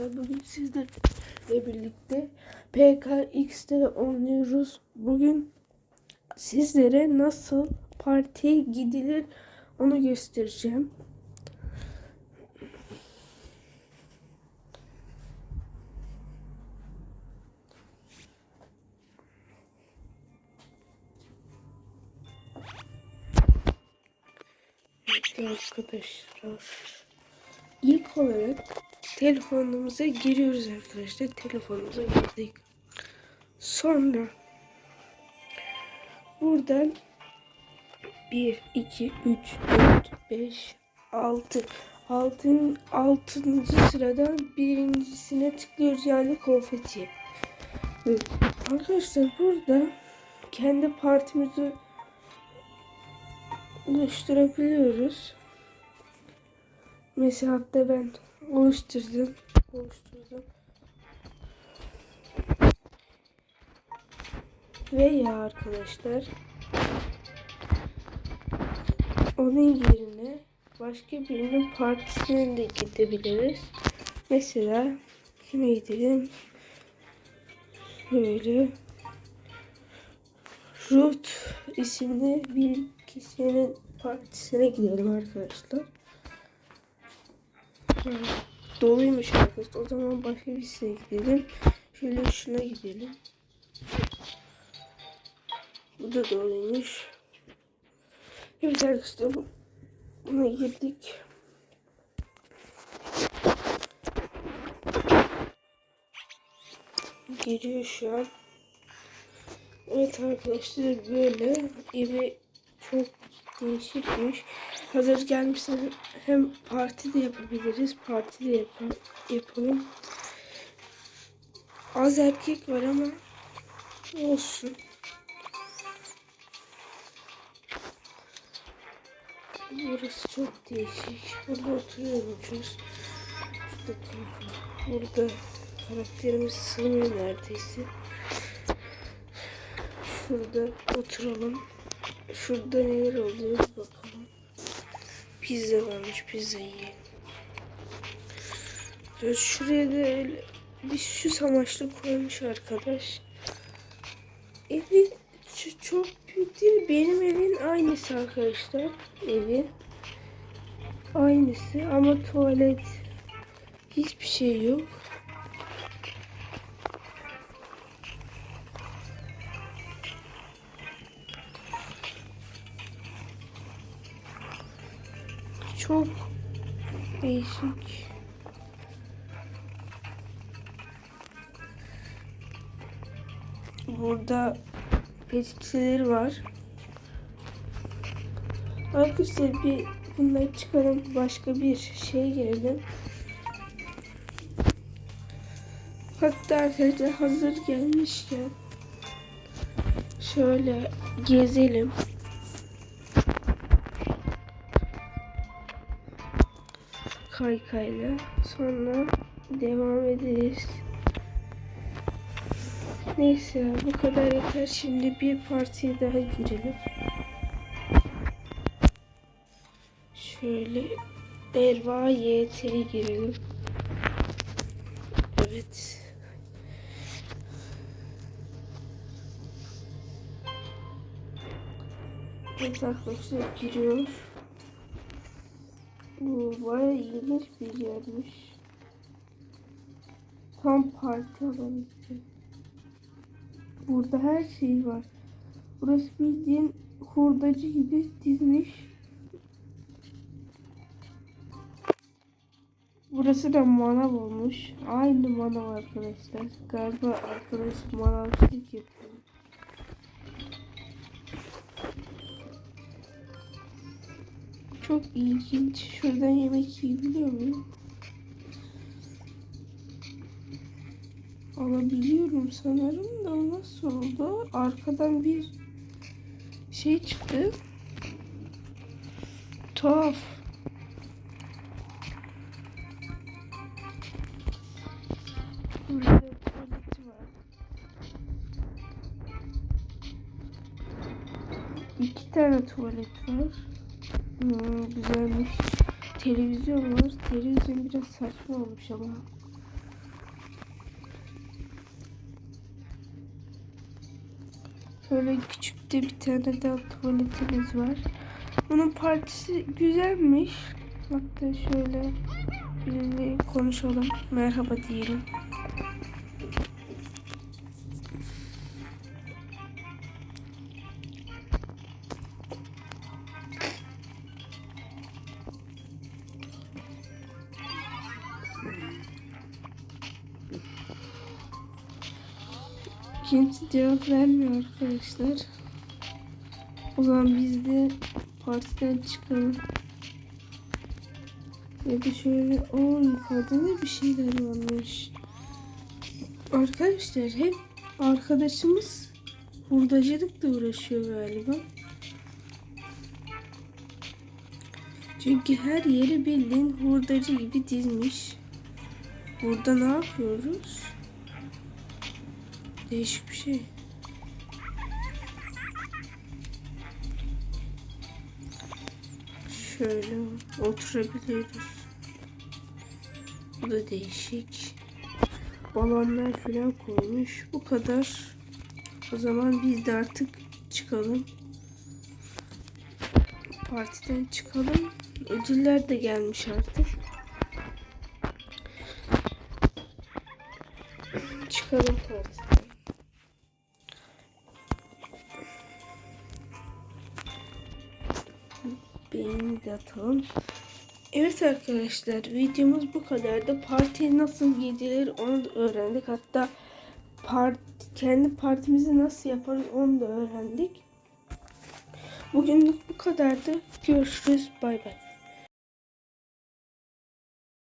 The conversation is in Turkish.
Bugün sizlerle birlikte PKX'de oynuyoruz. Bugün sizlere nasıl partiye gidilir onu göstereceğim. Evet arkadaşlar. İlk olarak telefonumuza giriyoruz arkadaşlar. Telefonumuza girdik. Sonra buradan 1, 2, 3, 4, 5, 6 altın, altıncı sıradan birincisine tıklıyoruz yani konfeti. Evet. Arkadaşlar burada kendi partimizi oluşturabiliyoruz. Mesela hatta ben oluşturdum. Oluşturdum. Veya arkadaşlar onun yerine başka birinin partisine de gidebiliriz. Mesela kime gidelim? Şöyle Ruth isimli bir kişinin partisine gidelim arkadaşlar. Ha, Doluymuş arkadaşlar. O zaman başka birisine gidelim. Şöyle şuna gidelim. Bu da doluymuş. Evet arkadaşlar bu- buna girdik. Giriyor şu an. Evet arkadaşlar böyle evi çok değişikmiş. Hazır gelmişseniz hem parti de yapabiliriz. Parti de yap yapalım. Az erkek var ama olsun. Burası çok değişik. Burada oturuyormuşuz. Telefon. Burada karakterimiz sığmıyor neredeyse. Şurada oturalım. Şurada neler oluyor bakalım. Pizza varmış pizza yiyelim. Böyle Şuraya da bir süs amaçlı koymuş arkadaş. Evi çok büyük değil. Benim evin aynısı arkadaşlar. Evi. Aynısı ama tuvalet hiçbir şey yok. Çok değişik. Burada peçeteleri var. Arkadaşlar bir bunları çıkarın başka bir şeye girelim. Hatta arkadaşlar hazır gelmişken şöyle gezelim. Kaykayla sonra devam ederiz. Neyse bu kadar yeter. Şimdi bir partiye daha girelim. Şöyle Erva YT'ye girelim. Evet. Evet arkadaşlar giriyor. Baya ilginç bir yermiş. Tam parti alanı. Burada her şey var. Burası bildiğin hurdacı gibi dizmiş. Burası da manav olmuş. Aynı manav arkadaşlar. Galiba arkadaş manavcılık yapıyor. Çok ilginç. Şuradan yemek yiyebiliyor muyum? Alabiliyorum sanırım da nasıl oldu? Arkadan bir şey çıktı. Tuhaf. İki tane tuvalet var. Hmm, güzelmiş. Televizyon var. Televizyon biraz saçma olmuş ama. Şöyle küçük de bir tane daha tuvaletimiz var. Bunun partisi güzelmiş. Hatta şöyle biriyle konuşalım. Merhaba diyelim. Kimse cevap vermiyor arkadaşlar. O zaman biz de partiden çıkalım. Ya da şöyle o yukarıda da bir şeyler varmış. Arkadaşlar hep arkadaşımız hurdacılıkla uğraşıyor galiba. Çünkü her yeri bildiğin hurdacı gibi dizmiş. Burada ne yapıyoruz? Değişik bir şey. Şöyle oturabiliyoruz. Bu da değişik. Balonlar falan koymuş. Bu kadar. O zaman biz de artık çıkalım. Partiden çıkalım. Ödüller de gelmiş artık. Çıkalım partiden. Beğeni de atalım. Evet arkadaşlar videomuz bu kadardı. Parti nasıl gidilir onu da öğrendik. Hatta part, kendi partimizi nasıl yaparız onu da öğrendik. Bugünlük bu kadardı. Görüşürüz. Bay bay.